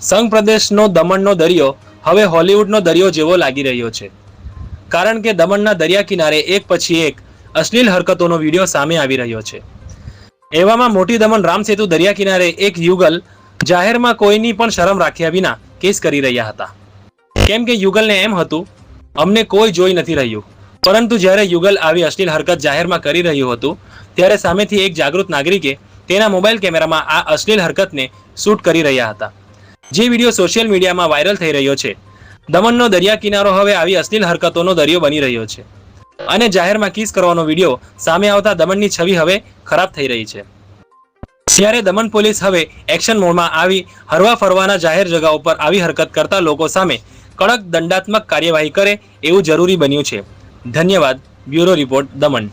સંઘ પ્રદેશનો દમણનો દરિયો હવે હોલિવૂડનો દરિયો જેવો લાગી રહ્યો છે. કારણ કે દમણના દરિયા કિનારે એક પછી એક અશ્લીલ હરકતોનો વીડિયો સામે આવી રહ્યો છે. એવામાં મોટી દમણ રામસેતુ દરિયા કિનારે એક યુગલ જાહેરમાં કોઈની પણ શરમ રાખ્યા વિના કેસ કરી રહ્યા હતા. કેમ કે યુગલને એમ હતું, અમને કોઈ જોઈ નથી રહ્યું. પરંતુ જ્યારે યુગલ આવી અશ્લીલ હરકત જાહેરમાં કરી રહ્યું હતું, ત્યારે સામેથી એક જાગૃત નાગરિકે તેના મોબાઈલ કેમેરામાં આ અશ્લીલ હરકતને શૂટ કરી રહ્યા હતા. જે વીડિયો સોશિયલ મીડિયામાં વાયરલ થઈ રહ્યો છે. દમણનો દરિયા કિનારો હવે આવી અશ્લીલ હરકતોનો દરિયો બની રહ્યો છે. અને જાહેરમાં કિસ કરવાનો વીડિયો સામે આવતા દમણની છબી હવે ખરાબ થઈ રહી છે. ત્યારે દમણ પોલીસ હવે એક્શન મોડમાં આવી હરવા ફરવાના જાહેર જગાઓ પર આવી હરકત કરતા લોકો સામે કડક દંડાત્મક કાર્યવાહી કરે એવું જરૂરી બન્યું છે. ધન્યવાદ. Bureau report, Daman.